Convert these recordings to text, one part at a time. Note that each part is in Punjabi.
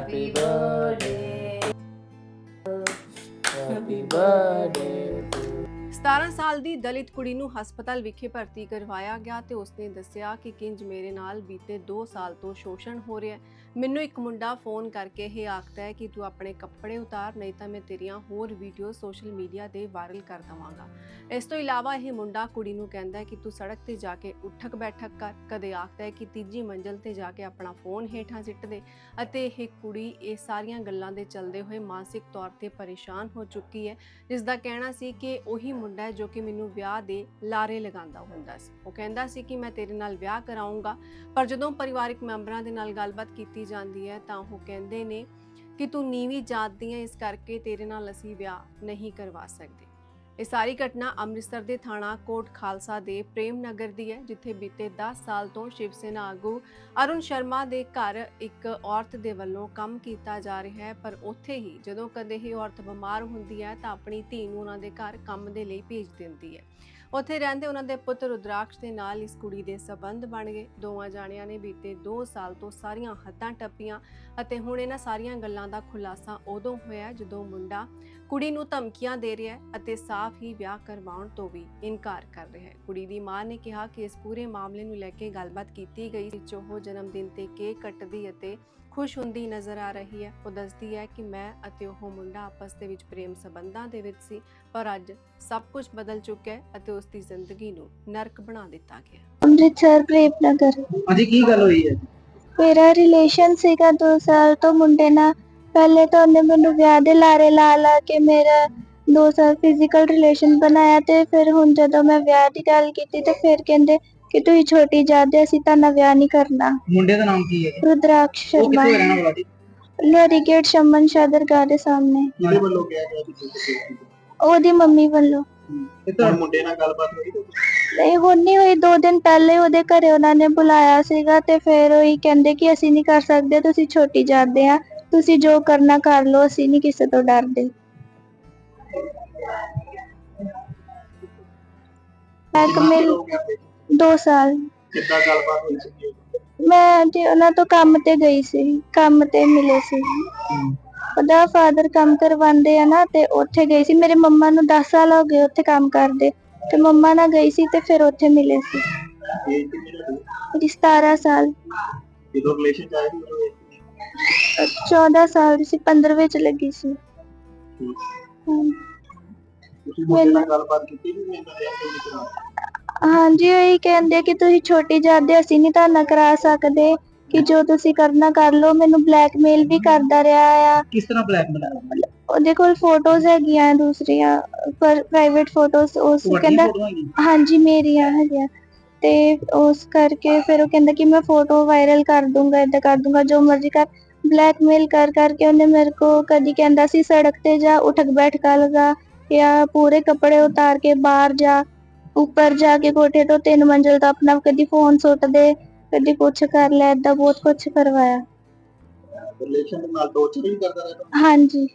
Happy birthday. Happy birthday to 17 ਸਾਲ ਦੀ ਦਲਿਤ ਕੁੜੀ ਨੂੰ ਹਸਪਤਾਲ ਵਿਖੇ ਭਰਤੀ ਕਰਵਾਇਆ ਗਿਆ ਤੇ ਉਸਨੇ ਦੱਸਿਆ ਕਿ ਕਿੰਜ ਮੇਰੇ ਨਾਲ ਬੀਤੇ 2 ਸਾਲ ਤੋਂ ਸ਼ੋਸ਼ਣ ਹੋ ਰਿਹਾ ਹੈ ਮੈਨੂੰ ਇੱਕ ਮੁੰਡਾ ਫੋਨ ਕਰਕੇ ਇਹ ਆਖਦਾ ਹੈ ਕਿ ਤੂੰ ਆਪਣੇ ਕੱਪੜੇ ਉਤਾਰ, ਨਹੀਂ ਤਾਂ ਮੈਂ ਤੇਰੀਆਂ ਹੋਰ ਵੀਡੀਓ ਸੋਸ਼ਲ ਮੀਡੀਆ ਤੇ ਵਾਇਰਲ ਕਰ ਦਵਾਂਗਾ। ਇਸ ਤੋਂ ਇਲਾਵਾ ਇਹ ਮੁੰਡਾ ਕੁੜੀ ਨੂੰ ਕਹਿੰਦਾ ਹੈ ਕਿ ਤੂੰ ਸੜਕ ਤੇ ਜਾ ਕੇ ਉੱਠਕ ਬੈਠਕ ਕਰ। ਕਦੇ ਆਖਦਾ ਹੈ ਕਿ ਤੀਜੀ ਮੰਜ਼ਲ ਤੇ ਜਾ ਕੇ ਆਪਣਾ ਫੋਨ ਹੇਠਾਂ ਸਿੱਟ ਦੇ ਅਤੇ ਇਹ ਕੁੜੀ ਇਹ ਸਾਰੀਆਂ ਗੱਲਾਂ ਦੇ ਚੱਲਦੇ ਹੋਏ ਮਾਨਸਿਕ ਤੌਰ ਤੇ ਪਰੇਸ਼ਾਨ ਹੋ ਚੁੱਕੀ ਹੈ। ਜਿਸ ਦਾ ਕਹਿਣਾ ਸੀ ਕਿ ਉਹੀ ਮੁੰਡਾ ਹੈ ਜੋ ਕਿ ਮੈਨੂੰ ਵਿਆਹ ਦੇ ਲਾਰੇ ਲਗਾਉਂਦਾ ਹੁੰਦਾ ਸੀ। ਉਹ ਕਹਿੰਦਾ ਸੀ ਕਿ ਮੈਂ ਤੇਰੇ ਨਾਲ ਵਿਆਹ ਕਰਾਉਂਗਾ ਪਰ ਜਦੋਂ ਪਰਿਵਾਰਕ ਮੈਂਬਰਾਂ ਦੇ ਨਾਲ ਗੱਲਬਾਤ ਕੀਤੀ ਜਾਂਦੀ ਹੈ, ਤਾਂ ਉਹ ਕਹਿੰਦੇ ਨੇ ਕਿ ਤੂੰ ਨੀਵੀਂ ਜਾਤ ਦੀ ਹੈ ਇਸ ਕਰਕੇ ਤੇਰੇ ਨਾਲ ਅਸੀਂ ਵਿਆਹ ਨਹੀਂ ਕਰਵਾ ਸਕਦੇ। ਇਹ ਸਾਰੀ ਘਟਨਾ ਅੰਮ੍ਰਿਤਸਰ ਦੇ ਥਾਣਾ ਕੋਟ ਖਾਲਸਾ ਦੇ ਪ੍ਰੇਮ ਨਗਰ ਦੀ ਹੈ, ਜਿੱਥੇ ਬੀਤੇ 10 ਸਾਲ ਤੋਂ ਸ਼ਿਵ ਸੈਨਾ ਆਗੂ ਅਰੁਣ ਸ਼ਰਮਾ ਦੇ ਘਰ ਇੱਕ ਔਰਤ ਦੇ ਵੱਲੋਂ ਕੰਮ ਕੀਤਾ ਜਾ ਰਿਹਾ ਹੈ, ਪਰ ਉੱਥੇ ਹੀ ਜਦੋਂ ਕਦੇ ਇਹ ਔਰਤ ਬਿਮਾਰ ਹੁੰਦੀ ਹੈ, ਤਾਂ ਆਪਣੀ ਧੀ ਨੂੰ ਉਹਨਾਂ ਦੇ ਘਰ ਕੰਮ ਦੇ ਲਈ ਭੇਜ ਦਿੰਦੀ ਹੈ। ਉੱਥੇ ਰਹਿੰਦੇ ਉਹਨਾਂ ਦੇ ਪੁੱਤ ਰੁਦਰਾਕਸ਼ ਦੇ ਨਾਲ ਇਸ ਕੁੜੀ ਦੇ ਸਬੰਧ ਬਣ ਗਏ। ਦੋਵਾਂ ਜਾਣਿਆਂ ਨੇ ਬੀਤੇ 2 ਸਾਲ ਤੋਂ ਸਾਰੀਆਂ ਹੱਦਾਂ ਟੱਪੀਆਂ ਅਤੇ ਹੁਣ ਇਹਨਾਂ ਸਾਰੀਆਂ ਗੱਲਾਂ ਦਾ ਖੁਲਾਸਾ ਉਦੋਂ ਹੋਇਆ ਜਦੋਂ ਮੁੰਡਾ ਕੁੜੀ ਨੂੰ ਧਮਕੀਆਂ ਦੇ ਰਿਹਾ ਹੈ ਅਤੇ ਸਾਫ਼ ਹੀ ਵਿਆਹ ਕਰਵਾਉਣ ਤੋਂ ਵੀ ਇਨਕਾਰ ਕਰ ਰਿਹਾ ਹੈ। ਕੁੜੀ ਦੀ ਮਾਂ ਨੇ ਕਿਹਾ ਕਿ ਇਸ ਪੂਰੇ ਮਾਮਲੇ ਨੂੰ ਲੈ ਕੇ ਗੱਲਬਾਤ ਕੀਤੀ ਗਈ ਵਿੱਚ ਉਹ ਜਨਮ ਦਿਨ ਤੇ ਕੇਕ ਕੱਟਦੀ ਅਤੇ ਖੁਸ਼ ਹੁੰਦੀ ਨਜ਼ਰ ਆ ਰਹੀ ਹੈ। ਉਹ ਦੱਸਦੀ ਹੈ ਕਿ ਮੈਂ ਅਤੇ ਉਹ ਮੁੰਡਾ ਆਪਸ ਦੇ ਵਿੱਚ ਪ੍ਰੇਮ ਸੰਬੰਧਾਂ ਦੇ ਵਿੱਚ ਸੀ ਪਰ ਅੱਜ ਸਭ ਕੁਝ ਬਦਲ ਚੁੱਕਾ ਹੈ ਅਤੇ ਉਸ ਦੀ ਜ਼ਿੰਦਗੀ ਨੂੰ ਨਰਕ ਬਣਾ ਦਿੱਤਾ ਗਿਆ। ਅੰਮ੍ਰਿਤਸਰ ਪ੍ਰੇਮ ਨਗਰ ਹਾਂਜੀ ਕੀ ਗੱਲ ਹੋਈ ਹੈ? ਮੇਰਾ ਰਿਲੇਸ਼ਨ ਸੀਗਾ 2 ਸਾਲ ਤੋਂ ਮੁੰਡੇ ਨਾਲ। ਪਹਿਲੇ ਤਾਂ ਉਹਨੇ ਮੈਨੂੰ ਵਿਆਹ ਦੇ ਲਾਰੇ ਲਾ ਲਾ ਕੇ ਮੇਰਾ 2 ਸਾਲ ਫਿਜ਼ੀਕਲ ਰਿਲੇਸ਼ਨ ਬਣਾਇਆ ਤੇ ਫਿਰ ਹੁਣ ਜਦੋਂ ਮੈਂ ਵਿਆਹ ਦੀ ਗੱਲ ਕੀਤੀ ਤੇ ਫਿਰ ਕਹਿੰਦੇ ਕਿ ਤੁਸੀਂ ਛੋਟੀ ਜਾਦੇ ਅਸੀਂ ਤਾਂ ਵਿਆਹ ਨਹੀਂ ਕਰਨਾ। ਮੁੰਡੇ ਦਾ ਨਾਮ ਕੀ ਹੈ ਰੁਦਰਾਕਸ਼ ਉਹ ਸ਼ਰਮਾ। ਕਿੱਥੇ ਰਹਿਣ ਵਾਲਾ ਜੀ? ਲੋਰੀਗੇਟ ਸ਼ਮਨ ਸ਼ਾਦਰ ਗਾਹ ਦੇ ਸਾਹਮਣੇ। ਕਿਹਦੇ ਵੱਲੋਂ ਕਿਹਾ ਗਿਆ ਕਿ ਤੁਸੀਂ ਉਹਦੀ ਮੰਮੀ ਵੱਲੋਂ। ਤੇ ਤੁਹਾਡੇ ਮੁੰਡੇ ਨਾਲ ਗੱਲਬਾਤ ਹੋਈ ਤਾਂ ਨਹੀਂ ਹੁਣ ਨਹੀਂ ਹੋਈ। ਦੋ ਦਿਨ ਪਹਿਲੇ ਉਹਦੇ ਘਰੇ ਉਹਨਾਂ ਨੇ ਬੁਲਾਇਆ ਸੀਗਾ ਤੇ ਫਿਰ ਉਹੀ ਕਹਿੰਦੇ ਕਿ ਅਸੀਂ ਨਹੀਂ ਕਰ ਸਕਦੇ ਤੁਸੀਂ ਛੋਟੀ ਜਾਂਦੇ ਆ। ਤੁਸੀਂ ਜੋ ਕਰਨਾ ਕਰ ਲਓ ਅਸੀਂ ਨਹੀਂ ਕਿਸੇ ਤੋਂ ਡਰਦੇ? 2 ਸਾਲ। ਕਿੱਦਾਂ ਗੱਲਬਾਤ ਹੋਈ ਸੀ ਮੈਂ ਤੇ ਉਹਨਾਂ ਤੋਂ ਕੰਮ ਤੇ ਗਈ ਸੀ ਕੰਮ ਤੇ ਮਿਲੇ ਸੀ। ਉਹਦਾ ਫਾਦਰ ਕੰਮ ਕਰਵਾਉਂਦੇ ਆ ਨਾ ਤੇ ਉੱਥੇ ਗਈ ਸੀ। ਮੇਰੇ ਮੰਮਾ ਨੂੰ 10 ਸਾਲ ਹੋ ਗਏ ਉੱਥੇ ਕੰਮ ਕਰਦੇ। ਤੇ ਮੰਮਾ ਨਾਲ ਗਈ ਸੀ ਤੇ ਫਿਰ ਉੱਥੇ ਮਿਲੇ ਸੀ। ਇਹ ਕਿੰਨੇ ਦਾ ਉਹਦੀ 17 ਸਾਲ। ਜਦੋਂ ਰਿਲੇਸ਼ਨ ਚ ਆਏ ਸੀ ਉਦੋਂ ਇਹ 14 ਸਾਲ ਦੀ ਸੀ 15 ਵਿੱਚ ਲੱਗੀ ਸੀ। ਸੀ। ਹਮ, ਤੁਸੀਂ ਮੁੰਡੇ ਨਾਲ ਗੱਲਬਾਤ ਕੀਤੀ ਵੀ ਮੈਂ ਤਾਂ ਵਿਆਹ ਕਿਉਂ ਨਹੀਂ ਕਰਾਉਣਾ ਹਾਂਜੀ ਉਹੀ ਕਹਿੰਦੇ ਕਿ ਤੁਸੀਂ ਛੋਟੀ ਜਾਂਦੇ ਅਸੀਂ ਨਹੀਂ ਤੁਹਾਨੂੰ ਕਰਾ ਸਕਦੇ ਕਿ ਜੋ ਤੁਸੀਂ ਕਰਨਾ ਕਰ ਲਓ ਮੈਨੂੰ ਬਲੈਕਮੇਲ ਵੀ ਕਰਦਾ ਰਿਹਾ ਆ। ਕਿਸ ਤਰ੍ਹਾਂ ਬਲੈਕਮੇਲ ਉਹਦੇ ਕੋਲ ਫੋਟੋਜ਼ ਹੈਗੀਆਂ ਦੂਸਰੀਆਂ ਪਰ ਪ੍ਰਾਈਵੇਟ ਫੋਟੋਜ਼ ਉਸ ਤੁਹਾਡੀ ਕਹਿੰਦਾ ਹੀ ਹਾਂਜੀ ਮੇਰੀਆਂ ਹੈਗੀਆਂ। ਤੇ ਉਸ ਕਰਕੇ ਫਿਰ ਉਹ ਕਹਿੰਦਾ ਕਿ ਮੈਂ ਫੋਟੋ ਵਾਇਰਲ ਕਰ ਦੂੰਗਾ ਏਦਾਂ ਕਰ ਦੂੰਗਾ ਜੋ ਮਰਜ਼ੀ ਕਰ। ਬਲੈਕਮੇਲ ਕਰ ਕਰਕੇ ਉਹਨੇ ਮੇਰੇ ਕੋ ਕਦੀ ਕਹਿੰਦਾ ਸੀ ਸੜਕ ਤੇ ਜਾ ਉਠਕ ਬੈਠਕਾ ਲਗਾ ਜਾਂ ਪੂਰੇ ਕੱਪੜੇ ਉਤਾਰ ਕੇ ਬਾਹਰ ਜਾ। ਉੱਪਰ ਜਾ ਕੇ ਕੋਠੇ ਤੋਂ ਤਿੰਨ ਮੰਜ਼ਲ ਦਾ ਆਪਣਾ ਕਦੀ ਫੋਨ ਸੁੱਟ ਦੇ ਕਦੀ ਕੁਛ ਕਰ ਲੈ ਏਦਾਂ ਬਹੁਤ ਕੁਛ ਕਰਵਾਇਆ। ਰਿਲੇਸ਼ਨ ਦੇ ਨਾਲ ਟੋਰਚਰ ਵੀ ਕਰਦਾ ਰਿਹਾ ਹਾਂਜੀ।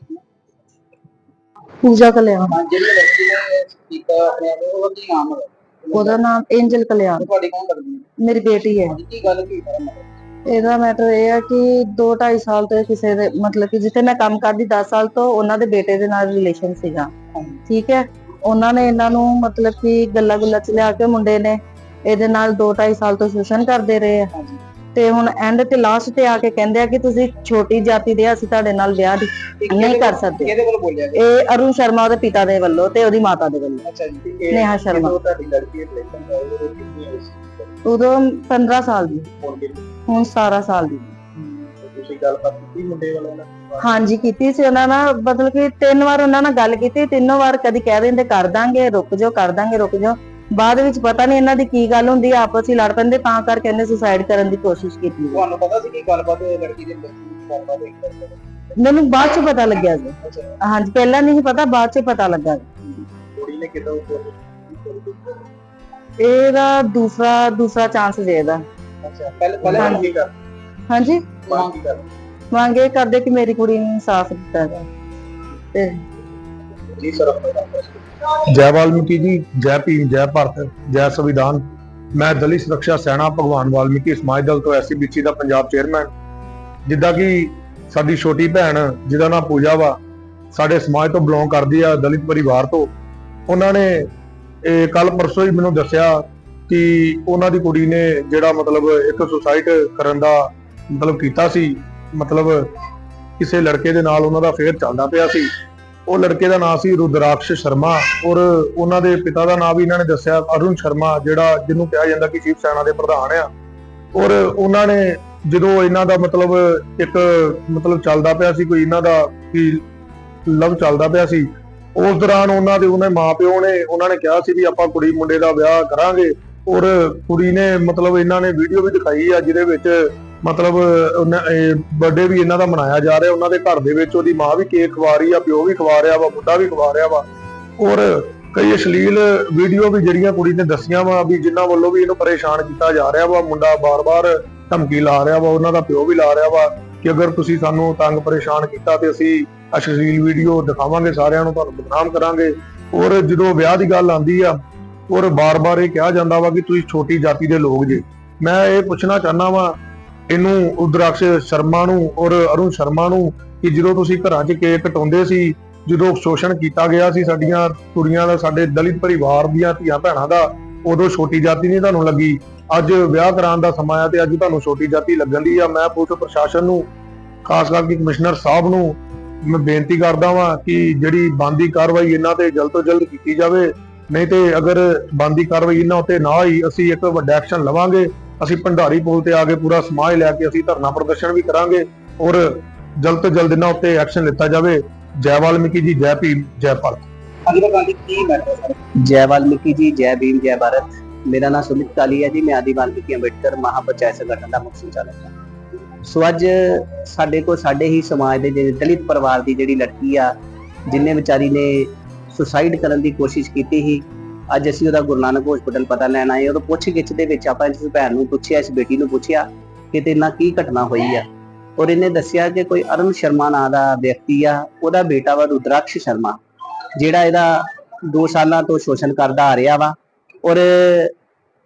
ਪੂਜਾ ਕਲਿਆਣ। ਹਾਂ ਜਿਹੜੀ ਲੜਕੀ ਨੇ ਕੀਤਾ ਆਪਣੇ ਆਪ ਨੂੰ, ਉਹਦਾ ਕੀ ਨਾਮ ਹੈ? ਉਹਦਾ ਨਾਮ ਐਂਜਲ ਕਲਿਆਣ। ਤੁਹਾਡੀ ਕੌਣ ਲੱਗਦੀ ਹੈ? ਮੇਰੀ ਬੇਟੀ ਹੈ। ਕੀ ਗੱਲ ਕੀ ਕਰਨ ਇਹਦਾ ਮੈਟਰ ਇਹ ਹੈ ਕਿ 2 2.5 ਸਾਲ ਤੋਂ ਇਹ ਕਿਸੇ ਦੇ ਮਤਲਬ ਕਿ ਜਿੱਥੇ ਮੈਂ ਕੰਮ ਕਰਦੀ 10 ਸਾਲ ਤੋਂ ਉਹਨਾਂ ਦੇ ਬੇਟੇ ਦੇ ਨਾਲ ਰਿਲੇਸ਼ਨ ਸੀਗਾ। ਠੀਕ ਹੈ? ਉਹਨਾਂ ਨੇ ਇਹਨਾਂ ਨੂੰ ਮਤਲਬ ਕਿ ਗੱਲਾਂ ਗੁੱਲਾਂ ਚ ਲਿਆ ਕੇ ਮੁੰਡੇ ਨੇ ਇਹਦੇ ਨਾਲ 2 2.5 ਸਾਲ ਤੋਂ ਸ਼ੋਸ਼ਣ ਕਰਦੇ ਰਹੇ ਆ। ਤੇ ਹੁਣ ਐਂਡ ਤੇ ਲਾਸਟ ਤੇ ਆ ਕੇ ਕਹਿੰਦੇ ਆ ਕਿ ਤੁਸੀਂ ਛੋਟੀ ਜਾਤੀ ਦੇ ਆ, ਅਸੀਂ ਤੁਹਾਡੇ ਨਾਲ ਵਿਆਹ ਦੀ ਨਹੀਂ ਕਰ ਸਕਦੇ। ਕਿਹਦੇ ਵੱਲੋਂ ਬੋਲਿਆ ਗਿਆ? ਇਹ ਅਰੁਣ ਸ਼ਰਮਾ ਉਹਦੇ ਪਿਤਾ ਦੇ ਵੱਲੋਂ ਤੇ ਉਹਦੀ ਮਾਤਾ ਦੇ ਵੱਲੋਂ। ਅੱਛਾ ਜੀ ਤੇ ਇਹ ਨੇਹਾ ਸ਼ਰਮਾ। ਜਦੋਂ ਤੁਹਾਡੀ ਲੜਕੀ ਦੇ ਰਿਲੇਸ਼ਨ ਦਾ ਉਹਦੇ ਕਿੰਨੀ ਹੋਈ ਸੀ ਉਦੋਂ 15 ਸਾਲ ਦੀ। ਹੁਣ ਕਿੰਨੀ? ਹੁਣ 17 ਸਾਲ ਦੀ। ਤੁਸੀਂ ਗੱਲਬਾਤ ਕੀਤੀ ਮੁੰਡੇ ਵਾਲਿਆਂ ਨਾਲ? ਹਾਂਜੀ ਕੀਤੀ ਸੀ ਉਹਨਾਂ ਨਾਲ। ਮਤਲਬ ਕਿ ਤਿੰਨ ਵਾਰ ਉਹਨਾਂ ਨਾਲ ਗੱਲ ਕੀਤੀ ਤਿੰਨੋਂ ਵਾਰ ਕਦੀ ਕਹਿ ਦਿੰਦੇ ਕਰ ਦਾਂਗੇ ਰੁਕ ਜਾਓ ਕਰ ਦਾਂਗੇ ਰੁਕ ਜਾਓ। ਬਾਅਦ ਵਿੱਚ ਪਤਾ ਨਹੀਂ ਇਹਨਾਂ ਦੀ ਕੀ ਗੱਲ ਹੁੰਦੀ ਆ, ਆਪਸ ਵਿੱਚ ਲੜ ਪੈਂਦੇ ਤਾਂ ਕਰਕੇ ਇਹਨੇ ਸੁਸਾਈਡ ਕਰਨ ਦੀ ਕੋਸ਼ਿਸ਼ ਕੀਤੀ। ਤੁਹਾਨੂੰ ਪਤਾ ਸੀ ਕਿ ਗੱਲਬਾਤ ਲੜਕੀ ਦੇ ਗੱਲਬਾਤ ਮੈਨੂੰ ਬਾਅਦ ਚ ਪਤਾ ਲੱਗਿਆ ਜੀ ਹਾਂਜੀ ਪਹਿਲਾਂ ਨਹੀਂ ਸੀ ਪਤਾ ਬਾਅਦ ਚ ਪਤਾ ਲੱਗਾ ਕੁੜੀ ਨੇ ਕਿਦਾਂ ਇਹਦਾ ਦੂਸਰਾ ਦੂਸਰਾ ਚਾਂਸ ਜੇ ਇਹਦਾ। ਅੱਛਾ ਪਹਿਲੇ ਪਹਿਲੇ ਹਾਂਜੀ। ਮੰਗ ਕੀ ਕਰ ਹਾਂਜੀ। ਮੰਗ ਕੀ ਕਰ। ਮੰਗ ਇਹ ਕਰਦੇ ਕਿ ਮੇਰੀ ਕੁੜੀ ਨੂੰ ਇਨਸਾਫ ਦਿੱਤਾ ਜਾਵੇ। ਤੇ ਜੀ ਸਰ ਜੈ ਵਾਲਮੀਕੀ ਜੀ ਜੈ ਭੀਮ ਜੈ ਭਾਰਤ ਜੈ ਸੰਵਿਧਾਨ। ਮੈਂ ਦਲਿਤ ਸੁਰੱਖਿਆ ਸੈਨਾ ਭਗਵਾਨ ਵਾਲਮੀਕੀ ਸਮਾਜ ਦਲ ਤੋਂ ਐਸਸੀਬੀਸੀ ਦਾ ਪੰਜਾਬ ਚੇਅਰਮੈਨ। ਜਿੱਦਾਂ ਕਿ ਸਾਡੀ ਛੋਟੀ ਭੈਣ ਜਿਹਦਾ ਨਾਮ ਪੂਜਾ ਵਾ ਸਾਡੇ ਸਮਾਜ ਤੋਂ ਬਿਲੋਂਗ ਕਰਦੀ ਆ ਦਲਿਤ ਪਰਿਵਾਰ ਤੋਂ। ਉਹਨਾਂ ਨੇ ਇਹ ਕੱਲ ਪਰਸੋਂ ਹੀ ਮੈਨੂੰ ਦੱਸਿਆ ਕਿ ਉਹਨਾਂ ਦੀ ਕੁੜੀ ਨੇ ਜਿਹੜਾ ਮਤਲਬ ਇੱਕ ਸੁਸਾਈਡ ਕਰਨ ਦਾ ਮਤਲਬ ਕੀਤਾ ਸੀ, ਮਤਲਬ ਕਿਸੇ ਲੜਕੇ ਦੇ ਨਾਲ ਉਹਨਾਂ ਦਾ ਫੇਰ ਚੱਲਦਾ ਪਿਆ ਸੀ। ਉਹ ਲੜਕੇ ਦਾ ਨਾਮ ਸੀ ਰੁਦਰਾਕਸ਼ ਸ਼ਰਮਾ ਔਰ ਉਹਨਾਂ ਦੇ ਪਿਤਾ ਦਾ ਨਾਮ ਵੀ ਇਹਨਾਂ ਨੇ ਦੱਸਿਆ, ਅਰੁਣ ਸ਼ਰਮਾ, ਜਿਹੜਾ ਜਿਹਨੂੰ ਕਿਹਾ ਜਾਂਦਾ ਕਿ ਸ਼ਿਵ ਸੈਨਾ ਦੇ ਪ੍ਰਧਾਨ ਆ। ਔਰ ਉਹਨਾਂ ਨੇ ਜਦੋਂ ਇਹਨਾਂ ਦਾ ਮਤਲਬ ਇੱਕ ਮਤਲਬ ਚੱਲਦਾ ਪਿਆ ਸੀ, ਕੋਈ ਇਹਨਾਂ ਦਾ ਕਿ ਲਵ ਚੱਲਦਾ ਪਿਆ ਸੀ, ਉਸ ਦੌਰਾਨ ਉਹਨਾਂ ਦੇ ਉਹਨੇ ਮਾਪਿਓ ਨੇ ਉਹਨਾਂ ਨੇ ਕਿਹਾ ਸੀ ਵੀ ਆਪਾਂ ਕੁੜੀ ਮੁੰਡੇ ਦਾ ਵਿਆਹ ਕਰਾਂਗੇ। ਔਰ ਕੁੜੀ ਨੇ ਮਤਲਬ ਇਹਨਾਂ ਨੇ ਵੀਡੀਓ ਵੀ ਦਿਖਾਈ ਆ, ਜਿਹਦੇ ਵਿੱਚ ਮਤਲਬ ਬਰਥਡੇ ਵੀ ਇਹਨਾਂ ਦਾ ਮਨਾਇਆ ਜਾ ਰਿਹਾ, ਉਹਨਾਂ ਦੇ ਘਰ ਦੇ ਵਿੱਚ ਉਹਦੀ ਮਾਂ ਵੀ ਕੇਕ ਖਵਾ ਰਹੀ ਆ, ਪਿਓ ਵੀ ਖਵਾ ਰਿਹਾ ਵਾ, ਮੁੰਡਾ ਵੀ ਖਵਾ ਰਿਹਾ ਵਾ। ਔਰ ਕਈ ਅਸ਼ਲੀਲ ਵੀਡੀਓ ਵੀ ਜਿਹੜੀਆਂ ਕੁੜੀ ਨੇ ਦੱਸੀਆਂ ਵਾ ਵੀ ਜਿਨ੍ਹਾਂ ਵੱਲੋਂ ਵੀ ਇਹਨੂੰ ਪਰੇਸ਼ਾਨ ਕੀਤਾ ਜਾ ਰਿਹਾ ਵਾ, ਮੁੰਡਾ ਬਾਰ-ਬਾਰ ਧਮਕੀ ਲਾ ਰਿਹਾ ਵਾ, ਉਹਨਾਂ ਦਾ ਪਿਓ ਵੀ ਲਾ ਰਿਹਾ ਵਾ ਕਿ ਅਗਰ ਤੁਸੀਂ ਸਾਨੂੰ ਤੰਗ ਪਰੇਸ਼ਾਨ ਕੀਤਾ ਤੇ ਅਸੀਂ ਅਸ਼ਲੀਲ ਵੀਡੀਓ ਦਿਖਾਵਾਂਗੇ, ਸਾਰਿਆਂ ਨੂੰ ਤੁਹਾਨੂੰ ਬਦਨਾਮ ਕਰਾਂਗੇ। ਔਰ ਜਦੋਂ ਵਿਆਹ ਦੀ ਗੱਲ ਆਂਦੀ ਆ, ਔਰ ਬਾਰ-ਬਾਰ ਇਹ ਕਿਹਾ ਜਾਂਦਾ ਵਾ ਕਿ ਤੁਸੀਂ ਛੋਟੀ ਜਾਤੀ ਦੇ ਲੋਕ ਜੇ। ਮੈਂ ਇਹ ਪੁੱਛਣਾ ਚਾਹਨਾ ਵਾ ਇਹਨੂੰ ਉਦਰਾਕਸ਼ ਸ਼ਰਮਾ ਨੂੰ ਔਰ ਅਰੁਣ ਸ਼ਰਮਾ ਨੂੰ ਕਿ ਜਦੋਂ ਤੁਸੀਂ ਘਰਾਂ 'ਚ ਕੇਕ ਕਟਾਉਂਦੇ ਸੀ, ਜਦੋਂ ਸ਼ੋਸ਼ਣ ਕੀਤਾ ਗਿਆ ਸੀ ਸਾਡੀਆਂ ਕੁੜੀਆਂ ਦਾ, ਸਾਡੇ ਦਲਿਤ ਪਰਿਵਾਰ ਦੀਆਂ ਧੀਆਂ ਭੈਣਾਂ ਦਾ, ਉਦੋਂ ਛੋਟੀ ਜਾਤੀ ਨਹੀਂ ਤੁਹਾਨੂੰ ਲੱਗੀ। ਅੱਜ ਵਿਆਹ ਕਰਾਉਣ ਦਾ ਸਮਾਂ ਆ ਤੇ ਅੱਜ ਤੁਹਾਨੂੰ ਛੋਟੀ ਜਾਤੀ ਲੱਗਣ ਦੀ ਆ। ਮੈਂ ਪੁਲਿਸ ਪ੍ਰਸ਼ਾਸਨ ਨੂੰ, ਖਾਸ ਕਰਕੇ ਕਮਿਸ਼ਨਰ ਸਾਹਿਬ ਨੂੰ ਮੈਂ ਬੇਨਤੀ ਕਰਦਾ ਵਾਂ ਕਿ ਜਿਹੜੀ ਬੰਦੀ ਕਾਰਵਾਈ ਇਹਨਾਂ ਤੇ ਜਲਦ ਤੋਂ ਜਲਦ ਕੀਤੀ ਜਾਵੇ। ਨਹੀਂ ਤੇ ਅਗਰ ਬੰਦੀ ਕਾਰਵਾਈ ਇਹਨਾਂ ਉੱਤੇ ਨਾ ਹੋਈ ਅਸੀਂ ਇੱਕ ਵੱਡਾ ਐਕਸ਼ਨ ਲਵਾਂਗੇ। ਅਸੀਂ ਭੰਡਾਰੀ ਪੁਲ ਤੇ ਆ ਕੇ ਪੂਰਾ ਸਮਾਜ ਲੈ ਕੇ ਅਸੀਂ ਧਰਨਾ ਪ੍ਰਦਰਸ਼ਨ ਵੀ ਕਰਾਂਗੇ ਔਰ ਜਲਦ ਤੋਂ ਜਲਦ ਇਹਨਾਂ ਉੱਤੇ ਐਕਸ਼ਨ ਲਿੱਤਾ ਜਾਵੇ। ਜੈ ਵਾਲਮੀਕੀ ਜੀ ਜੈ ਭੀਮ ਜੈ ਭਾਰਤ। ਅਗਲਾ ਗਾਂਧੀ ਕੀ ਮੈਟਰ ਜੈ ਵਾਲਮੀਕੀ ਜੀ ਜੈ ਭੀਮ ਜੈ ਭਾਰਤ। ਮੇਰਾ ਨਾਮ ਸੁਮਿਤ ਕਾਲੀ ਹੈ ਜੀ ਮੈਂ ਆਦੀ ਵਾਲਮੀਕੀ ਅੰਬੇਡਕਰ ਮਹਾਪੰਚਾਇਤ ਸੰਗਠਨ ਦਾ ਮੁੱਖ ਸੰਚਾਲਕ ਹਾਂ। ਸੋ ਅੱਜ ਸਾਡੇ ਕੋਲ ਸਾਡੇ ਹੀ ਸਮਾਜ ਦੇ ਜਿਹੜੇ ਦਲਿਤ ਪਰਿਵਾਰ ਦੀ ਜਿਹੜੀ ਲੜਕੀ ਆ ਜਿੰਨੇ ਵਿਚਾਰੀ ਨੇ ਸੁਸਾਈਡ ਕਰਨ ਦੀ ਕੋਸ਼ਿਸ਼ ਕੀਤੀ ਸੀ ਅੱਜ ਅਸੀਂ ਉਹਦਾ ਗੁਰੂ ਨਾਨਕ ਹਸਪੀਟਲ ਪਤਾ ਲੈਣ ਆਏ ਉਹ ਪੁੱਛ ਗਿੱਛ ਦੇ ਵਿੱਚ ਆਪਾਂ ਇਸ ਭੈਣ ਨੂੰ ਪੁੱਛਿਆ, ਇਸ ਬੇਟੀ ਨੂੰ ਪੁੱਛਿਆ ਕਿ ਤੇ ਨਾਲ ਕੀ ਘਟਨਾ ਹੋਈ ਆ। ਔਰ ਇਹਨੇ ਦੱਸਿਆ ਕਿ ਕੋਈ ਅਰੁਣ ਸ਼ਰਮਾ ਨਾਂ ਦਾ ਵਿਅਕਤੀ ਆ, ਉਹਦਾ ਬੇਟਾ ਵਾ ਰੁਦਰਾਕਸ਼ ਸ਼ਰਮਾ, ਜਿਹੜਾ ਇਹਦਾ 2 ਸਾਲਾਂ ਤੋਂ ਸ਼ੋਸ਼ਣ ਕਰਦਾ ਆ ਰਿਹਾ ਵਾ। ਔਰ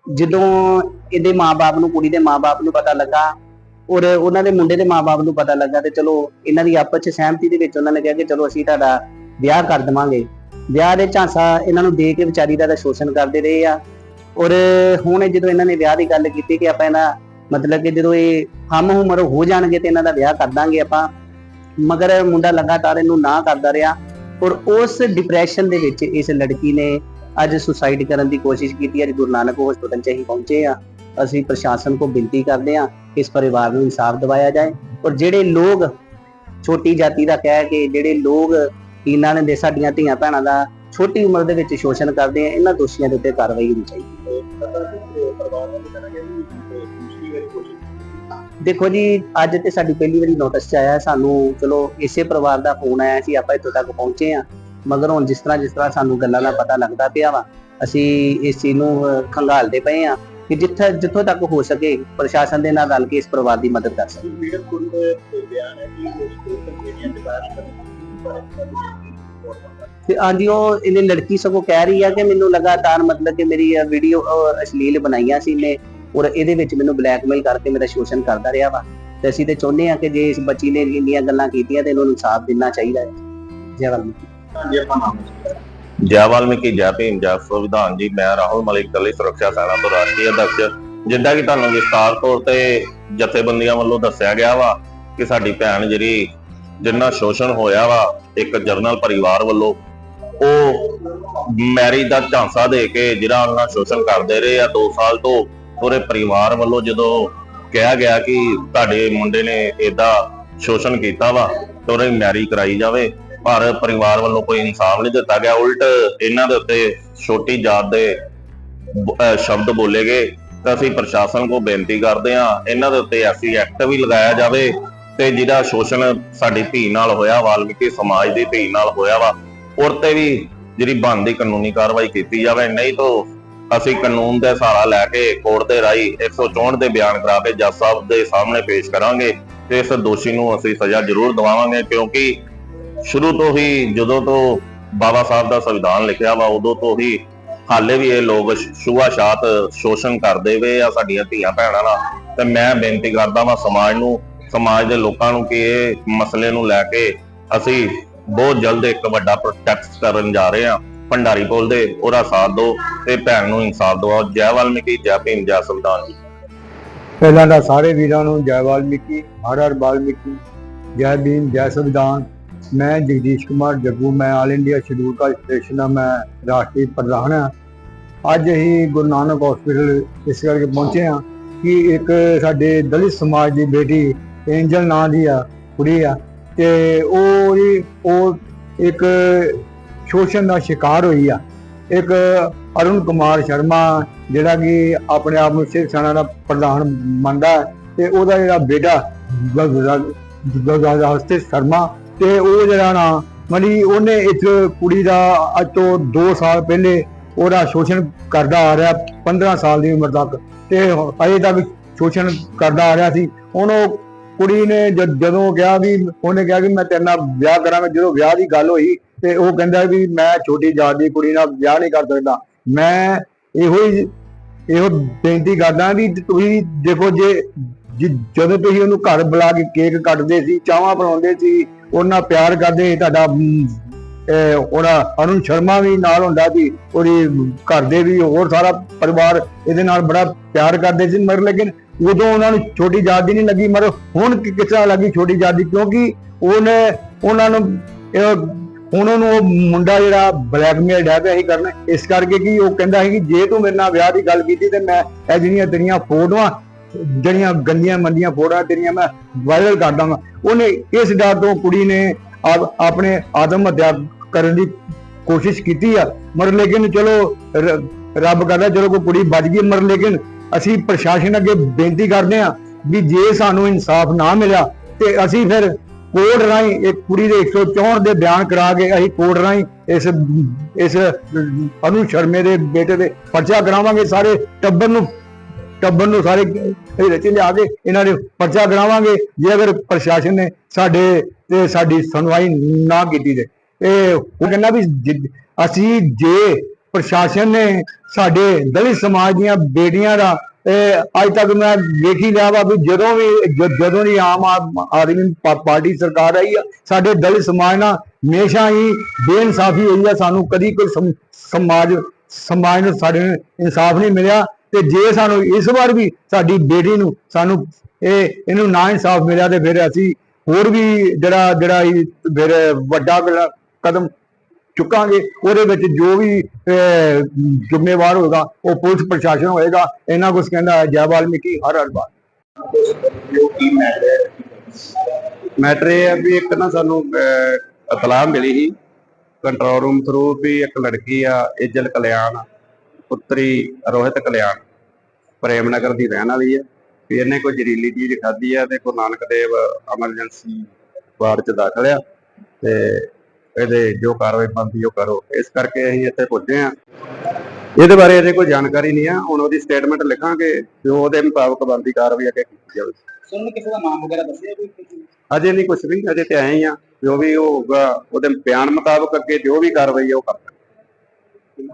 ਜਦੋਂ ਇਹਦੇ ਮਾਪੇ ਨੂੰ, ਕੁੜੀ ਦੇ ਮਾਪੇ ਨੂੰ ਪਤਾ ਲੱਗਾ, ਔਰ ਉਹਨਾਂ ਦੇ ਮੁੰਡੇ ਦੇ ਮਾਪੇ ਨੂੰ ਪਤਾ ਲੱਗਾ ਤੇ ਚਲੋ ਇਹਨਾਂ ਦੀ ਆਪਸ ਚ ਸਹਿਮਤੀ ਦੇ ਵਿੱਚ ਉਹਨਾਂ ਨੇ ਕਿਹਾ ਕਿ ਚਲੋ ਅਸੀਂ ਤੁਹਾਡਾ ਵਿਆਹ ਕਰ ਦਵਾਂਗੇ। ਵਿਆਹ ਦੇ ਝਾਂਸਾ ਇਹਨਾਂ ਨੂੰ ਦੇ ਕੇ ਵਿਚਾਰੀ ਦਾ ਸ਼ੋਸ਼ਣ ਕਰਦੇ ਰਹੇ ਆ। ਔਰ ਹੁਣ ਜਦੋਂ ਇਹਨਾਂ ਨੇ ਵਿਆਹ ਦੀ ਗੱਲ ਕੀਤੀ ਕਿ ਆਪਾਂ ਇਹਨਾਂ, ਮਤਲਬ ਕਿ ਜਦੋਂ ਇਹ ਹਮ ਉਮਰ ਹੋ ਜਾਣਗੇ ਤੇ ਇਹਨਾਂ ਦਾ ਵਿਆਹ ਕਰ ਦਾਂਗੇ ਆਪਾਂ, ਮਗਰ ਮੁੰਡਾ ਲਗਾਤਾਰ ਇਹਨੂੰ ਨਾ ਕਰਦਾ ਰਿਹਾ। ਔਰ ਉਸ ਡਿਪਰੈਸ਼ਨ ਦੇ ਵਿੱਚ ਇਸ ਲੜਕੀ ਨੇ ਅੱਜ ਸੁਸਾਈਡ ਕਰਨ ਦੀ ਕੋਸ਼ਿਸ਼ ਕੀਤੀ। ਅੱਜ ਗੁਰੂ ਨਾਨਕ ਹਸਪਤਾਲ 'ਚ ਅਸੀਂ ਪਹੁੰਚੇ ਆ ਅਸੀਂ ਪ੍ਰਸ਼ਾਸਨ ਕੋ ਬੇਨਤੀ ਕਰਦੇ ਆ ਇਸ ਪਰਿਵਾਰ ਨੂੰ ਇਨਸਾਫ ਦਿਵਾਇਆ ਜਾਏ। ਔਰ ਜਿਹੜੇ ਲੋਕ ਛੋਟੀ ਜਾਤੀ ਦਾ ਕਹਿ ਕੇ ਜਿਹੜੇ ਲੋਕ ਇਹਨਾਂ ਨੇ ਦੇ ਸਾਡੀਆਂ ਧੀਆਂ ਭੈਣਾਂ ਦਾ ਛੋਟੀ ਉਮਰ ਦੇ ਵਿੱਚ ਸ਼ੋਸ਼ਣ ਕਰਦੇ ਆ ਇਹਨਾਂ ਦੋਸ਼ੀਆਂ ਦੇ ਉੱਤੇ ਕਾਰਵਾਈ ਹੋਣੀ ਚਾਹੀਦੀ ਦੇਖੋ ਜੀ ਅੱਜ ਤੇ ਸਾਡੀ ਪਹਿਲੀ ਵਾਰੀ ਨੋਟਿਸ ਚ ਆਇਆ ਸਾਨੂੰ ਚਲੋ ਇਸੇ ਪਰਿਵਾਰ ਦਾ ਫੋਨ ਆਇਆ ਸੀ ਆਪਾਂ ਇੱਥੋਂ ਤੱਕ ਪਹੁੰਚੇ ਆ ਮਗਰ ਹੁਣ ਜਿਸ ਤਰ੍ਹਾਂ ਜਿਸ ਤਰ੍ਹਾਂ ਸਾਨੂੰ ਗੱਲਾਂ ਦਾ ਪਤਾ ਲੱਗਦਾ ਪਿਆ ਵਾ ਅਸੀਂ ਇਸ ਚੀਜ਼ ਨੂੰ ਅਹ, ਖੰਗਾਲਦੇ ਪਏ ਆ ਕਿ ਜਿੱਥੇ ਜਿੱਥੋਂ ਤੱਕ ਹੋ ਸਕੇ ਪ੍ਰਸ਼ਾਸਨ ਦੇ ਨਾਲ ਰਲ ਕੇ ਇਸ ਪਰਿਵਾਰ ਦੀ ਮਦਦ ਕਰ ਸਕੀਏ। ਪੀੜਤ ਕੁੜੀ ਬਿਆਨ ਹੈ ਕਿ ਉਸ ਸੋਸ਼ਲ ਮੀਡੀਆ ਤੇ ਬਾਤ ਤੇ ਹਾਂਜੀ ਉਹ ਇਹਨੇ ਲੜਕੀ ਸਗੋਂ ਕਹਿ ਰਹੀ ਆ ਕਿ ਮੈਨੂੰ ਲਗਾਤਾਰ ਮਤਲਬ ਕਿ ਮੇਰੀ ਵੀਡੀਓ ਅਸ਼ਲੀਲ ਬਣਾਈਆਂ ਸੀ ਨੇ ਔਰ ਇਹਦੇ ਵਿੱਚ ਮੈਨੂੰ ਬਲੈਕਮੇਲ ਕਰਕੇ ਮੇਰਾ ਸ਼ੋਸ਼ਣ ਕਰਦਾ ਰਿਹਾ ਵਾ। ਤੇ ਅਸੀਂ ਤੇ ਚਾਹੁੰਦੇ ਆ ਕਿ ਜੇ ਇਸ ਬੱਚੀ ਨੇ ਇੰਨੀਆਂ ਗੱਲਾਂ ਕੀਤੀਆਂ ਤੇ ਇਹਨੂੰ ਇਨਸਾਫ ਦੇਣਾ ਚਾਹੀਦਾ ਹੈ। ਜੈ ਵਾਲਮੀਕੀ। ਜੀ ਆਪਾਂ ਨਾਮ ਜੈ ਵਾਲਮੀਕੀ ਜੈ ਭੀਮ ਜੈ ਸੰਵਿਧਾਨ ਜੀ ਮੈਂ ਰਾਹੁਲ ਮਲਿਕ ਦਲਿਤ ਸੁਰੱਖਿਆ ਸੈਨਾ ਤੋਂ ਰਾਸ਼ਟਰੀ ਅਧਿਕਸ਼ ਜਿੱਦਾਂ ਕਿ ਤੁਹਾਨੂੰ ਵਿਸਤਾਰ ਤੌਰ ਤੇ ਜਥੇਬੰਦੀਆਂ ਵੱਲੋਂ ਦੱਸਿਆ ਗਿਆ ਵਾ ਕਿ ਸਾਡੀ ਭੈਣ ਜਿਹੜੀ ਜਿੰਨਾ ਸ਼ੋਸ਼ਣ ਹੋਇਆ ਵਾ, ਇੱਕ ਜਰਨਲ ਪਰਿਵਾਰ ਵੱਲੋਂ, ਉਹ ਮੈਰਿਜ ਦਾ ਝਾਂਸਾ ਦੇ ਕੇ ਜਿਹੜਾ ਉਹਨਾਂ ਸ਼ੋਸ਼ਣ ਕਰਦੇ ਰਹੇ ਆ 2 ਸਾਲ ਤੋਂ ਉਹਦੇ ਪਰਿਵਾਰ ਵੱਲੋਂ ਜਦੋਂ ਕਿਹਾ ਗਿਆ ਕਿ ਤੁਹਾਡੇ ਮੁੰਡੇ ਨੇ ਏਦਾਂ ਸ਼ੋਸ਼ਣ ਕੀਤਾ ਵਾ, ਤੇ ਉਹਦੀ ਮੈਰਿਜ ਕਰਾਈ ਜਾਵੇ, ਪਰ ਪਰਿਵਾਰ ਵੱਲੋਂ ਕੋਈ ਇਨਸਾਫ ਨਹੀਂ ਦਿੱਤਾ ਗਿਆ। ਉਲਟ ਇਹਨਾਂ ਦੇ ਉੱਤੇ ਛੋਟੀ ਜਾਤ ਦੇ ਸ਼ਬਦ ਬੋਲੇ ਗਏ। ਤਾਂ ਅਸੀਂ ਪ੍ਰਸ਼ਾਸਨ ਕੋ ਬੇਨਤੀ ਕਰਦੇ ਹਾਂ, ਇਹਨਾਂ ਦੇ ਉੱਤੇ ਐਸੀ ਐਕਟ ਵੀ ਲਗਾਇਆ ਜਾਵੇ ਤੇ ਜਿਹੜਾ ਸ਼ੋਸ਼ਣ ਸਾਡੀ ਧੀ ਨਾਲ ਹੋਇਆ ਵਾਲਮੀਕੀ ਸਮਾਜ ਦੀ ਧੀ ਨਾਲ ਹੋਇਆ ਵਾ ਉਹ ਤੇ ਵੀ ਜਿਹੜੀ ਬਣਦੀ ਕਾਨੂੰਨੀ ਕਾਰਵਾਈ ਕੀਤੀ ਜਾਵੇ, ਨਹੀਂ ਤਾਂ ਅਸੀਂ ਕਾਨੂੰਨ ਦਾ ਸਹਾਰਾ ਲੈ ਕੇ ਕੋਰਟ ਦੇ ਰਾਈ 164 ਦੇ ਬਿਆਨ ਕਰਾ ਕੇ ਜੱਜ ਸਾਹਿਬ ਦੇ ਸਾਹਮਣੇ ਪੇਸ਼ ਕਰਾਂਗੇ ਤੇ ਇਸ ਦੋਸ਼ੀ ਨੂੰ ਅਸੀਂ ਸਜ਼ਾ ਜ਼ਰੂਰ ਦਿਵਾਵਾਂਗੇ, ਕਿਉਂਕਿ ਸ਼ੁਰੂ ਤੋਂ ਹੀ ਜਦੋਂ ਤੋਂ ਬਾਬਾ ਸਾਹਿਬ ਦਾ ਸੰਵਿਧਾਨ ਲਿਖਿਆ ਵਾ, ਉਦੋਂ ਤੋਂ ਹੀ ਹਾਲੇ ਵੀ ਇਹ ਲੋਕ ਸ਼ੁਭਾਸ਼ਾਤ ਸ਼ੋਸ਼ਣ ਕਰਦੇ ਵੇ ਆ ਸਾਡੀਆਂ ਧੀਆਂ ਭੈਣਾਂ ਨਾਲ। ਤੇ ਮੈਂ ਬੇਨਤੀ ਕਰਦਾ ਵਾਂ ਸਮਾਜ ਨੂੰ ਸਮਾਜ ਦੇ ਲੋਕਾਂ ਨੂੰ ਕਿ ਇਹ ਮਸਲੇ ਨੂੰ ਲੈ ਕੇ ਅਸੀਂ ਬਹੁਤ ਜਲਦ ਇੱਕ ਵੱਡਾ ਪ੍ਰੋਟੈਸਟ ਕਰਨ ਜਾ ਰਹੇ ਹਾਂ। ਭੰਡਾਰੀ ਬੋਲਦੇ ਉਹਦਾ ਸਾਥ ਦਿਓ ਤੇ ਭੈਣ ਨੂੰ ਇਨਸਾਫ ਦਿਵਾਓ। ਜੈ ਵਾਲਮੀਕੀ, ਜੈ ਭੀਮ, ਜੈ ਸੰਵਿਧਾਨ ਜੀ। ਪਹਿਲਾਂ ਤਾਂ ਸਾਰੇ ਵੀਰਾਂ ਨੂੰ ਜੈ ਵਾਲਮੀਕੀ, ਹਰ ਹਰ ਵਾਲਮੀਕੀ, ਜੈ ਭੀਮ, ਜੈ ਸੰਵਿਧਾਨ। ਮੈਂ ਜਗਦੀਸ਼ ਕੁਮਾਰ ਜੱਗੂ, ਮੈਂ all India scheduled caste federation ਦਾ ਮੈਂ ਰਾਸ਼ਟਰੀ ਪ੍ਰਧਾਨ ਹਾਂ। ਅੱਜ ਅਸੀਂ ਗੁਰੂ ਨਾਨਕ ਹਸਪੀਟਲ ਇਸ ਕਰਕੇ ਪਹੁੰਚੇ ਹਾਂ ਕਿ ਇੱਕ ਸਾਡੇ ਦਲਿਤ ਸਮਾਜ ਦੀ ਬੇਟੀ ਐਂਜਲ ਨਾਂ ਦੀ ਆ, ਕੁੜੀ ਆ। ਤੇ ਉਹ ਜੀ ਉਹ ਇੱਕ ਸ਼ੋਸ਼ਣ ਦਾ ਸ਼ਿਕਾਰ ਹੋਈ ਆ। ਇੱਕ ਅਰੁਣ ਕੁਮਾਰ ਸ਼ਰਮਾ, ਜਿਹੜਾ ਕਿ ਆਪਣੇ ਆਪ ਨੂੰ ਸਿੱਖ ਸੈਨਾ ਦਾ ਪ੍ਰਧਾਨ ਮੰਨਦਾ ਹੈ। ਤੇ ਉਹਦਾ ਜਿਹੜਾ ਬੇਟਾ ਹਸਤੇ ਸ਼ਰਮਾ, ਤੇ ਉਹ ਜਿਹੜਾ ਨਾ, ਮਨੀ ਉਹਨੇ ਇਸ ਕੁੜੀ ਦਾ ਅੱਜ ਤੋਂ 2 ਸਾਲ ਪਹਿਲੇ ਉਹਦਾ ਸ਼ੋਸ਼ਣ ਕਰਦਾ ਆ ਰਿਹਾ 15 ਸਾਲ ਦੀ ਉਮਰ ਤੱਕ। ਤੇ ਅਜੇ ਤੱਕ ਸ਼ੋਸ਼ਣ ਕਰਦਾ ਆ ਰਿਹਾ ਸੀ। ਉਹਨੂੰ ਕੁੜੀ ਨੇ ਜਦੋਂ ਕਿਹਾ ਵੀ, ਉਹਨੇ ਕਿਹਾ ਕਿ ਮੈਂ ਤੇਰੇ ਨਾਲ ਵਿਆਹ ਕਰਾਂਗਾ ਜਦੋਂ ਵਿਆਹ ਦੀ ਗੱਲ ਹੋਈ, ਤੇ ਉਹ ਕਹਿੰਦਾ ਵੀ ਮੈਂ ਛੋਟੀ ਜਾਤ ਦੀ ਕੁੜੀ ਨਾਲ ਵਿਆਹ ਨਹੀਂ ਕਰ ਸਕਦਾ। ਮੈਂ ਇਹੋ ਹੀ, ਇਹੋ ਬੇਨਤੀ ਕਰਦਾ ਵੀ ਤੁਸੀਂ ਦੇਖੋ ਜੇ ਜਦੋਂ ਤੁਸੀਂ ਉਹਨੂੰ ਘਰ ਬੁਲਾ ਕੇ ਕੇਕ ਕੱਟਦੇ ਸੀ ਚਾਹਾਂ ਬਣਾਉਂਦੇ ਸੀ, ਉਹਨਾਂ ਪਿਆਰ ਕਰਦੇ ਤੁਹਾਡਾ ਉਹਦਾ ਅਰੁਣ ਸ਼ਰਮਾ ਵੀ ਨਾਲ ਹੁੰਦਾ ਸੀ, ਉਹਦੀ ਘਰ ਦੇ ਵੀ ਹੋਰ ਸਾਰਾ ਪਰਿਵਾਰ ਇਹਦੇ ਨਾਲ ਬੜਾ ਪਿਆਰ ਕਰਦੇ ਸੀ ਮਰ ਲੇਕਿਨ ਉਦੋਂ ਉਹਨਾਂ ਨੂੰ ਛੋਟੀ ਜਾਤ ਦੀ ਨਹੀਂ ਲੱਗੀ ਮਰ ਹੁਣ ਕਿ- ਲੱਗੀ ਛੋਟੀ ਜਾਤ ਦੀ? ਕਿਉਂਕਿ ਉਹਨੇ, ਉਹਨਾਂ ਨੂੰ ਹੁਣ ਉਹਨੂੰ ਉਹ ਮੁੰਡਾ ਜਿਹੜਾ ਬਲੈਕਮੇਲ ਡੈ ਪਿਆ ਸੀ ਕਰਨ, ਇਸ ਕਰਕੇ ਕਿ ਉਹ ਕਹਿੰਦਾ ਸੀ ਕਿ ਜੇ ਤੂੰ ਮੇਰੇ ਨਾਲ ਵਿਆਹ ਦੀ ਗੱਲ ਕੀਤੀ ਤੇ ਮੈਂ ਇਹ ਜਿਹੜੀਆਂ ਤੇਰੀਆਂ ਫੋਟੋਆਂ, ਜਿਹੜੀਆਂ ਗੰਦੀਆਂ ਮੰਦੀਆਂ ਫੋਟੋਆਂ ਤੇਰੀਆਂ ਮੈਂ ਵਾਇਰਲ ਕਰ ਦਾਂਗਾ ਉਹਨੇ ਇਸ ਡਰ ਤੋਂ ਕੁੜੀ ਨੇ ਆਪਣੇ ਆਤਮ ਹੱਤਿਆ ਕਰਨ ਦੀ ਕੋਸ਼ਿਸ਼ ਕੀਤੀ ਆ। ਮਰ ਲੇਕਿਨ ਚਲੋ ਰੱਬ ਕਰਦਾ ਚਲੋ ਕੋਈ ਕੁੜੀ ਬਚ ਗਈ ਮਰ ਲੇਕਿਨ ਅਸੀਂ ਪ੍ਰਸ਼ਾਸਨ ਅੱਗੇ ਬੇਨਤੀ ਕਰਦੇ ਆ ਵੀ ਜੇ ਸਾਨੂੰ ਇਨਸਾਫ ਨਾ ਮਿਲਿਆ ਤੇ ਅਸੀਂ ਫਿਰ ਕੋਰਟ ਰਾਹੀਂ ਇੱਕ ਕੁੜੀ ਦੇ 164 ਦੇ ਬਿਆਨ ਕਰਾ ਕੇ ਅਸੀਂ ਕੋਰਟ ਰਾਹੀਂ ਇਸ ਇਸ ਅਨੂ ਸ਼ਰਮੇ ਦੇ ਬੇਟੇ ਦੇ ਪਰਚਾ ਕਰਾਵਾਂਗੇ, ਸਾਰੇ ਟੱਬਰ ਨੂੰ ਟੱਬਰ ਨੂੰ ਸਾਰੇ ਇਹਦੇ ਲਿਆ ਕੇ ਇਹਨਾਂ ਦੇ ਪਰਚਾ ਕਰਾਵਾਂਗੇ। ਜੇ ਅਗਰ ਪ੍ਰਸ਼ਾਸਨ ਨੇ ਸਾਡੇ ਤੇ ਸਾਡੀ ਸੁਣਵਾਈ ਨਾ ਕੀਤੀ ਤੇ ਇਹ ਉਹ ਕਹਿੰਦਾ ਵੀ ਅਸੀਂ ਜੇ ਪ੍ਰਸ਼ਾਸਨ ਨੇ ਸਾਡੇ ਦਲਿਤ ਸਮਾਜ ਦੀਆਂ ਬੇਟੀਆਂ ਦਾ ਅੱਜ ਤੱਕ ਮੈਂ ਵੇਖ ਹੀ ਲਿਆ ਵਾ ਵੀ ਜਦੋਂ ਵੀ ਜਦੋਂ ਦੀ ਆਮ ਆਦਮੀ ਪਾਰਟੀ ਸਰਕਾਰ ਆਈ ਆ, ਸਾਡੇ ਦਲਿਤ ਸਮਾਜ ਨਾਲ ਹਮੇਸ਼ਾ ਹੀ ਬੇਇਨਸਾਫੀ ਹੋਈ ਆ, ਸਾਨੂੰ ਕਦੀ ਕੋਈ ਸਮਾਜ ਸਮਾਜ ਨੂੰ ਸਾਡੇ ਨੂੰ ਇਨਸਾਫ ਨਹੀਂ ਮਿਲਿਆ, ਤੇ ਜੇ ਸਾਨੂੰ ਇਸ ਵਾਰ ਵੀ ਸਾਡੀ ਬੇਟੀ ਨੂੰ ਸਾਨੂੰ ਇਹ, ਇਹਨੂੰ ਨਾ ਇਨਸਾਫ ਮਿਲਿਆ ਤੇ ਫਿਰ ਅਸੀਂ ਹੋਰ ਵੀ ਜਿਹੜਾ ਜਿਹੜਾ ਫਿਰ ਵੱਡਾ ਕਦਮ ਚੁੱਕਾਂਗੇ, ਉਹਦੇ ਵਿੱਚ ਜੋ ਵੀ ਜ਼ਿੰਮੇਵਾਰ ਹੋਏਗਾ, ਉਹ ਪੁਲਿਸ ਪ੍ਰਸ਼ਾਸਨ ਹੋਏਗਾ, ਇਹਨਾਂ ਕੁਝ ਕਹਿੰਦਾ ਹੈ, ਜੈ ਵਾਲਮੀਕੀ, ਹਰ ਹਰ ਬਾਤ ਮੈਟਰ ਇਹ ਹੈ ਵੀ ਇੱਕ ਨਾ ਸਾਨੂੰ ਇਤਲਾਹ ਮਿਲੀ ਸੀ ਕੰਟਰੋਲ ਰੂਮ ਥਰੂ ਵੀ ਇੱਕ ਲੜਕੀ ਆ ਇਜਲ ਕਲਿਆਣ, ਪੁੱਤਰੀ ਰੋਹਿਤ ਕਲਿਆਣ ਪ੍ਰੇਮ ਨਗਰ ਦੀ ਰਹਿਣ ਵਾਲੀ ਹੈ ਵੀ ਇਹਨੇ ਕੋਈ ਜ਼ਹਿਰੀਲੀ ਚੀਜ਼ ਖਾਧੀ ਆ ਤੇ ਗੁਰੂ ਨਾਨਕ ਦੇਵ ਐਮਰਜੈਂਸੀ ਵਾਰਡ ਚ ਦਾਖਲ ਆ। ਤੇ ਇਹਦੇ ਜੋ ਕਾਰਵਾਈ ਬਣਦੀ ਉਹ ਕਰੋ। ਇਸ ਕਰਕੇ ਅਸੀਂ ਇੱਥੇ ਪੁੱਜੇ ਆ ਇਹਦੇ ਬਾਰੇ ਅਜੇ ਕੋਈ ਜਾਣਕਾਰੀ ਨਹੀਂ ਆ। ਹੁਣ ਉਹਦੀ ਸਟੇਟਮੈਂਟ ਲਿਖਾਂਗੇ ਤੇ ਉਹਦੇ ਮੁਤਾਬਕ ਬਣਦੀ ਕਾਰਵਾਈ ਅੱਗੇ ਕੀਤੀ ਜਾਵੇ ਸੁਣ ਕਿਸੇ ਦਾ ਨਾਮ ਵਗੈਰਾ ਦੱਸਿਆ ਕੋਈ ਅਜੇ ਨਹੀਂ ਕੁਝ ਵੀ ਅਜੇ ਤੇ ਆਏ ਹੀ ਆ। ਜੋ ਵੀ ਉਹ ਹੋਊਗਾ ਉਹਦੇ ਬਿਆਨ ਮੁਤਾਬਕ ਅੱਗੇ ਜੋ ਵੀ ਕਾਰਵਾਈ ਉਹ ਕਰਾਂਗੇ